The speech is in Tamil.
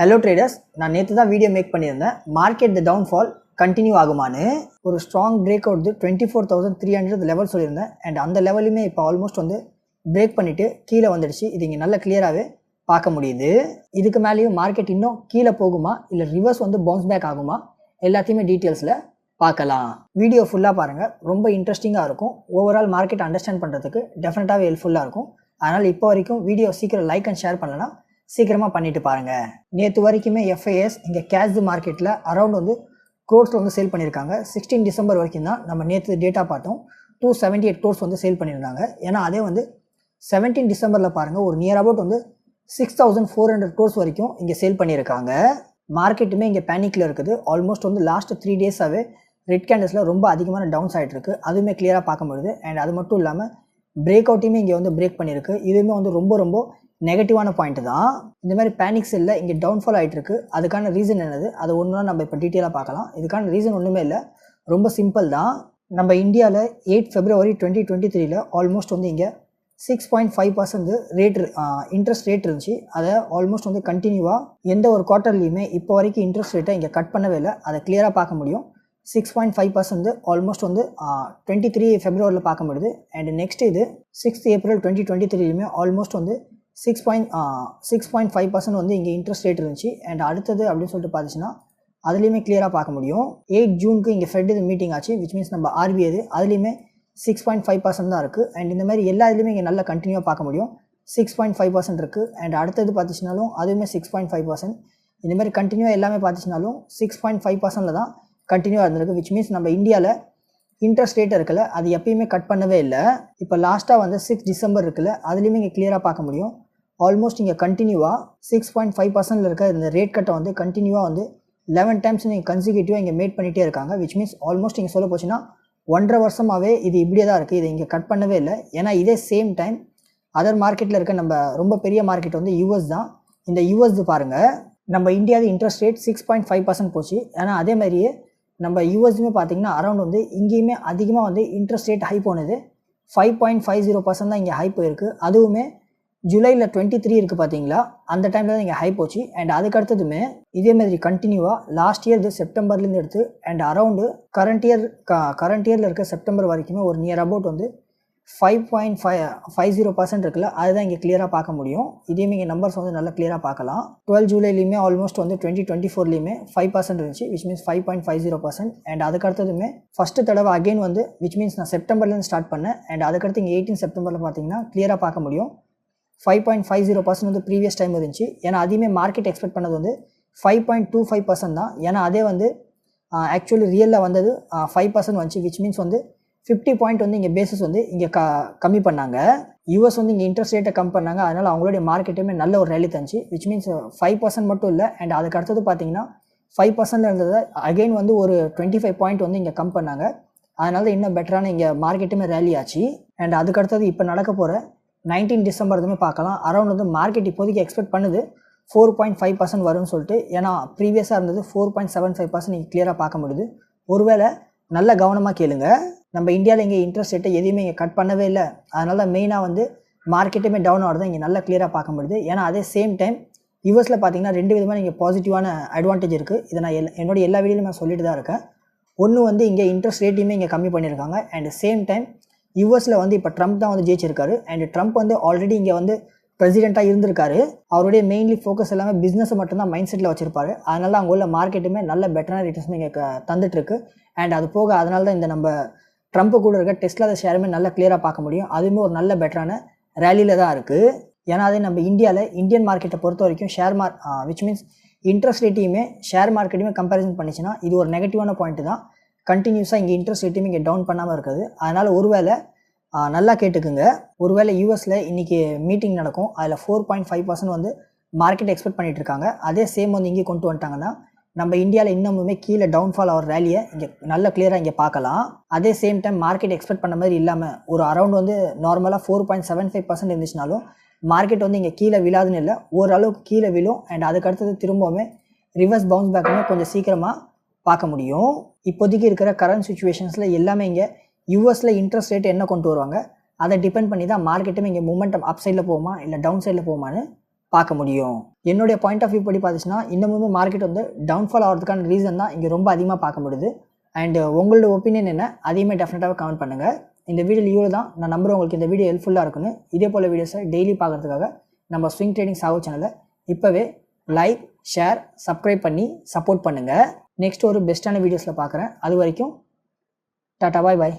ஹலோ ட்ரேடர்ஸ் நான் நேற்று தான் வீடியோ மேக் பண்ணியிருந்தேன். மார்க்கெட் த டவுன்ஃபால் கண்டினியூ ஆகுமான்னு ஒரு strong break out twenty four thousand three hundred level சொல்லியிருந்தேன். அண்ட் அந்த லெவலுமே இப்போ ஆல்மோஸ்ட் வந்து பிரேக் பண்ணிவிட்டு கீழே வந்துடுச்சு. இது இங்கே நல்ல கிளியராகவே பார்க்க முடியுது. இதுக்கு மேலேயும் மார்க்கெட் இன்னும் கீழே போகுமா? இல்லை ரிவர்ஸ் வந்து பவுன்ஸ் பேக் ஆகுமா? எல்லாத்தையுமே டீட்டெயில்ஸில் பார்க்கலாம். வீடியோ ஃபுல்லாக பாருங்கள் ரொம்ப இன்ட்ரெஸ்டிங்காக இருக்கும். ஓவரால் மார்க்கெட் அண்டர்ஸ்டாண்ட் பண்ணுறதுக்கு டெஃபினட்டாகவே ஹெல்ப்ஃபுல்லாக இருக்கும். அதனால் இப்போ வரைக்கும் வீடியோ சீக்கிரம் லைக் அண்ட் ஷேர் பண்ணலாம் சீக்கிரமாக பண்ணிட்டு பாருங்கள் நேற்று வரைக்குமே எஃப்ஐஎஸ் இங்கே கேஷ் மார்க்கெட்டில் அரௌண்ட் வந்து க்ரோட்ஸில் வந்து சேல் பண்ணியிருக்காங்க சிக்ஸ்டீன் டிசம்பர் வரைக்கும் தான் நம்ம நேற்று டேட்டா பார்த்தோம். டூ செவன்ட்டி எயிட் க்ரோட்ஸ் வந்து சேல் பண்ணியிருந்தாங்க ஏன்னா அதே வந்து செவன்டீன் டிசம்பரில் பாருங்கள் ஒரு நியர் அபவுட் வந்து six thousand four hundred crores வரைக்கும் இங்கே சேல் பண்ணியிருக்காங்க மார்க்கெட்டுமே இங்கே பேனிக்கில் இருக்குது. ஆல்மோஸ்ட் வந்து லாஸ்ட் த்ரீ டேஸாகவே ரெட் கேண்டல்ஸில் ரொம்ப அதிகமான டவுன்ஸ் ஆகிட்டு இருக்கு. அதுவுமே கிளியராக பார்க்க முடியுது. அண்ட் அது மட்டும் இல்லாமல் பிரேக் அவுட்டையுமே இங்கே வந்து பிரேக் பண்ணியிருக்கு இதுவுமே வந்து ரொம்ப ரொம்ப நெகட்டிவான பாயிண்ட் தான். இந்த மாதிரி பேனிக் செல்லில் இங்கே டவுன்ஃபால் ஆகிட்டு இருக்கு அதுக்கான ரீசன் என்னது? அது ஒன்றுனா நம்ம இப்போ டீட்டெயிலாக பார்க்கலாம். இதுக்கான ரீசன் ஒன்றுமே இல்லை. ரொம்ப சிம்பிள் தான். நம்ம இந்தியாவில் எயிட் ஃபெப்ரவரி டுவெண்ட்டி டுவெண்ட்டி த்ரீல ஆல்மோஸ்ட் வந்து இங்கே six point five percent rate interest rate இருந்துச்சு. அதை ஆல்மோஸ்ட் வந்து கண்டினியூவாக எந்த ஒரு குவார்ட்டர்லையுமே இப்போ வரைக்கும் இன்ட்ரெஸ்ட் ரேட்டை இங்கே கட் பண்ணவே இல்லை. அதை கிளியராக பார்க்க முடியும். Six point five percent almost வந்து டுவெண்ட்டி த்ரீ ஃபெப்ரவரியில் பார்க்க முடியுது. அண்ட் நெக்ஸ்ட் இது சிக்ஸ்த் ஏப்ரல் டுவெண்ட்டி டுவெண்ட்டி த்ரீலையுமே ஆல்மோஸ்ட் வந்து six point six point five percent வந்து இங்கே இன்ட்ரெஸ்ட் ரேட் இருந்துச்சு. அண்ட் அடுத்தது அப்படின்னு சொல்லிட்டு பார்த்துச்சுன்னா அதுலேயுமே கிளியராக பார்க்க முடியும். எயிட் ஜூனுக்கு இங்கே ஃபெட் இது மீட்டிங் ஆச்சு விச் மீன்ஸ் நம்ம ஆர்பிஐ இது அதுலேயுமே சிக்ஸ் பாயிண்ட் ஃபைவ் பர்சன்ட் தான் இருக்குது அண்ட் இந்த மாதிரி எல்லா இதுலேயுமே இங்கே நல்லா கண்டினியூவாக பார்க்க முடியும். சிக்ஸ் பாயிண்ட் ஃபைவ் பர்சன்ட் இருக்குது அண்ட் அடுத்தது பார்த்துச்சுனாலும் அதுவுமே சிக்ஸ் பாயிண்ட் ஃபைவ் பர்சன்ட் இந்த மாதிரி கண்டினியூவாக எல்லாமே பார்த்துச்சுனாலும் சிக்ஸ் பாயிண்ட் ஃபைவ் பர்சன்டில் தான் கண்டினியூவாக இருந்திருக்கு விச் மீன்ஸ் நம்ம இந்தியாவில் இன்ட்ரெஸ்ட் ரேட் இருக்குல்ல அது எப்பயுமே கட் பண்ணவே இல்லை. இப்போ லாஸ்ட்டாக வந்து சிக்ஸ் டிசம்பர் இருக்குல்ல அதுலேயுமே இங்கே கிளியராக பார்க்க முடியும். ஆல்மோஸ்ட் இங்கே கண்டினியூவாக சிக்ஸ் பாயிண்ட் ஃபைவ் பர்சன்டில் இருக்க இந்த ரேட் கட்டை வந்து கண்டினியூவாக வந்து லெவன் டைம்ஸ் நீங்கள் கன்சிக்யூட்டிவாக இங்கே மேட் பண்ணிகிட்டே இருக்காங்க விச் மீன்ஸ் ஆல்மோஸ்ட் இங்கே சொல்ல போச்சுன்னா ஒன்றரை வருஷமாகவே இது இப்படியே தான் இருக்குது இதை இங்கே கட் பண்ணவே இல்லை. ஏன்னா இதே சேம் டைம் அதர் மார்க்கெட்டில் இருக்க நம்ம ரொம்ப பெரிய மார்க்கெட் வந்து யூஎஸ் தான். இந்த யூஎஸ் பாருங்கள் நம்ம இந்தியாவது interest rate six point five percent போச்சு. ஏன்னா அதே மாதிரியே நம்ம யூஎஸ்மே பார்த்தீங்கன்னா அரௌண்ட் வந்து இங்கேயுமே அதிகமாக வந்து இன்ட்ரெஸ்ட் ரேட் ஹை போனது. Five point five zero percent தான் இங்கே ஹை போயிருக்கு. அதுவுமே ஜூலையில் டுவெண்ட்டி த்ரீ இருக்குது பார்த்தீங்களா அந்த டைமில் தான் இங்கே ஹை போச்சு. அண்ட் அதுக்கு அடுத்ததுமே இதே மாதிரி கண்டினியூவாக லாஸ்ட் இயர் இது செப்டம்பர்லேருந்து எடுத்து அண்ட் அரௌண்டு கரண்ட் இயர் க கரண்ட் இயரில் இருக்க செப்டம்பர் வரைக்குமே ஒரு நியர் அபவுட் வந்து five point five five zero percent இருக்குல்ல அதுதான் இங்கே கிளியராக பார்க்க முடியும். இதேமே இங்கே நம்பர்ஸ் வந்து நல்லா கிளியராக பார்க்கலாம். டுவெல் ஜூலைலையுமே ஆல்மோஸ்ட் வந்து டுவெண்ட்டி டுவெண்ட்டி ஃபோர்லேயுமே ஃபைவ் பர்சன்ட் இருந்துச்சு which means five point five zero percent and அதுக்கடுத்ததுமே first தடவை அகைன் வந்து விச் மீன்ஸ் நான் செப்டம்பர்லேருந்து ஸ்டார்ட் பண்ணேன். அண்ட் அதுக்கடுத்து இங்கே எயிட்டீன் செப்டம்பரில் பார்த்தீங்கன்னா கிளியராக பார்க்க முடியும். Five point five zero percent வந்து ப்ரீவியஸ் டைம் இருந்துச்சு. ஏன்னா அதையுமே மார்க்கெட் எக்ஸ்பெக்ட் பண்ணது வந்து five point two five percent தான். ஏன்னா அதே வந்து ஆக்சுவலி ரியலில் வந்தது ஃபைவ் பர்சன்ட் வந்துச்சு விச் மீன்ஸ் வந்து ஃபிஃப்டி பாயிண்ட் வந்து இங்கே பேசிஸ் வந்து இங்கே க கம்மி பண்ணாங்க. யூஎஸ் வந்து இங்கே இன்ட்ரெஸ்ட் ரேட்டை கம் பண்ணாங்க. அதனால் அவங்களுடைய மார்க்கெட்டுமே நல்ல ஒரு ரேலி தந்துச்சு. விச் மீன்ஸ் ஃபைவ் பர்சன்ட் மட்டும் இல்லை. அண்ட் அதுக்கு அடுத்தது பார்த்தீங்கன்னா ஃபைவ் பர்சன்ட் இருந்தது அகைன் வந்து ஒரு டுவெண்ட்டி ஃபைவ் பாயிண்ட் வந்து இங்கே கம் பண்ணாங்க. அதனால இன்னும் பெட்டரான இங்கே மார்க்கெட்டுமே ரேலி ஆச்சு. அண்ட் அதுக்கு அடுத்தது இப்போ நடக்க போகிற நைன்டீன் டிசம்பர் இதுவுமே பார்க்கலாம். அரௌண்ட் வந்து மார்க்கெட் இப்போதைக்கு எக்ஸ்பெக்ட் பண்ணுது. ஃபோர் பாயிண்ட் ஃபைவ் பர்சன்ட் வரும்னு சொல்லிட்டு ஏன்னா ப்ரீவியஸாக இருந்தது four point seven five percent நீங்கள் கிளியராக பார்க்க முடியுது. ஒருவேளை நல்ல கவனமாக கேளுங்க. நம்ம இந்தியாவில் இங்கே இன்ட்ரெஸ்ட் ரேட்டை எதையுமே இங்கே கட் பண்ணவே இல்லை. அதனால மெயினாக வந்து மார்க்கெட்டுமே டவுன் ஆகிறது இங்கே நல்லா கிளியராக பார்க்க முடியுது. ஏன்னா அதே சேம் டைம் யூஎஸில் பார்த்தீங்கன்னா ரெண்டு விதமான இங்கே பாசிட்டிவான அட்வான்டேஜ் இருக்குது இதை நான் எல் என்னோட எல்லா வீடியோலையும் நான் சொல்லிட்டு தான் இருக்கேன். ஒன்று வந்து இங்கே இன்ட்ரெஸ்ட் ரேட்டையுமே இங்கே கம்மி பண்ணியிருக்காங்க. அண்ட் சேம் டைம் யூஎஸில் வந்து இப்போ ட்ரம்ப் தான் வந்து ஜெயிச்சிருக்காரு. அண்ட் ட்ரம்ப் வந்து ஆல்ரெடி இங்கே வந்து பிரசிடெண்ட்டாக இருந்திருக்காரு. அவருடைய மெயின்லி ஃபோக்கஸ் எல்லாமே பிஸ்னஸை மட்டும்தான் மைண்ட் செட்டில் வச்சிருப்பாரு. அதனால அங்கே உள்ள மார்க்கெட்டுமே நல்ல பெட்டரான ரிட்டர்ன்ஸ் இங்கே தந்துட்டுருக்கு. அண்ட் அது போக அதனால தான் இந்த நம்ம ட்ரம்ப் கூட இருக்க டெஸ்ட்ல ஷேருமே நல்லா கிளியராக பார்க்க முடியும். அதுவுமே ஒரு நல்ல பெட்டரான ரேலியில் தான் இருக்குது ஏன்னா அதே நம்ம இந்தியாவில் இந்தியன் மார்க்கெட்டை பொறுத்த வரைக்கும் share mark which means interest ரேட்டையுமே share மார்க்கெட்டையுமே கம்பேரிசன் பண்ணிச்சுன்னா இது ஒரு நெகட்டிவான பாயிண்ட் தான். கண்டினியூஸாக இங்கே இன்ட்ரெஸ்ட் ரேட்டையுமே இங்கே டவுன் பண்ணாமல் இருக்குது. அதனால் ஒருவேளை நல்லா கேட்டுக்குங்க. ஒருவேளை யூஎஸில் இன்றைக்கி மீட்டிங் நடக்கும். அதில் ஃபோர் பாயிண்ட் ஃபைவ் பர்சன்ட் வந்து மார்க்கெட் எக்ஸ்பெக்ட் பண்ணிட்டு இருக்காங்க. அதே சேம் வந்து இங்கே கொண்டு வந்துட்டாங்கன்னா நம்ம இந்தியாவில் இன்னமுமே கீழே டவுன்ஃபால் ஆகிற ரேலியை இங்கே நல்ல கிளியராக இங்கே பார்க்கலாம். அதே சேம் டைம் மார்க்கெட் எக்ஸ்பெக்ட் பண்ண மாதிரி இல்லாமல் ஒரு அரௌண்ட் வந்து நார்மலாக four point seven five percent இருந்துச்சுனாலும் market வந்து இங்கே கீழே விழாதுன்னு இல்லை ஓரளவுக்கு கீழே விழும். அண்ட் அதுக்கடுத்தது திரும்பவுமே ரிவர்ஸ் பவுன்ஸ் பேக்குமே கொஞ்சம் சீக்கிரமாக பார்க்க முடியும். இப்போதைக்கு இருக்கிற கரண்ட் சுச்சுவேஷன்ஸில் எல்லாமே இங்கே யூஎஸில் இன்ட்ரெஸ்ட் ரேட் என்ன கொண்டு வருவாங்க? அதை டிபெண்ட் பண்ணி தான் மார்க்கெட்டுமே இங்கே மூமெண்டம் அப் சைடில் போகுமா? இல்லை டவுன் சைடில் போகுமான்னு பார்க்க முடியும். என்னுடைய பாயிண்ட் ஆஃப் வியூ படி பார்த்துச்சுன்னா இன்னமுமே மார்க்கெட் வந்து டவுன்ஃபால் ஆகிறதுக்கான ரீசன் தான் இங்கே ரொம்ப அதிகமாக பார்க்க முடியுது. அண்ட் உங்களோட ஒப்பீனியன் என்ன? அதையுமே டெஃபினட்டாக கமெண்ட் பண்ணுங்கள் இந்த வீடியோ இவ்வளோ தான் நான் நம்புகிறேன் உங்களுக்கு இந்த வீடியோ ஹெல்ப்ஃபுல்லாக இருக்குன்னு இதே போல் வீடியோஸை டெய்லி பார்க்குறதுக்காக நம்ம ஸ்விங் ட்ரேடிங் சாவோ சேனலை இப்போவே லைக் ஷேர் சப்ஸ்கிரைப் பண்ணி சப்போர்ட் பண்ணுங்கள் நெக்ஸ்ட் ஒரு பெஸ்ட்டான வீடியோஸில் பார்க்குறேன் அது வரைக்கும் டாட்டா பாய் பாய்.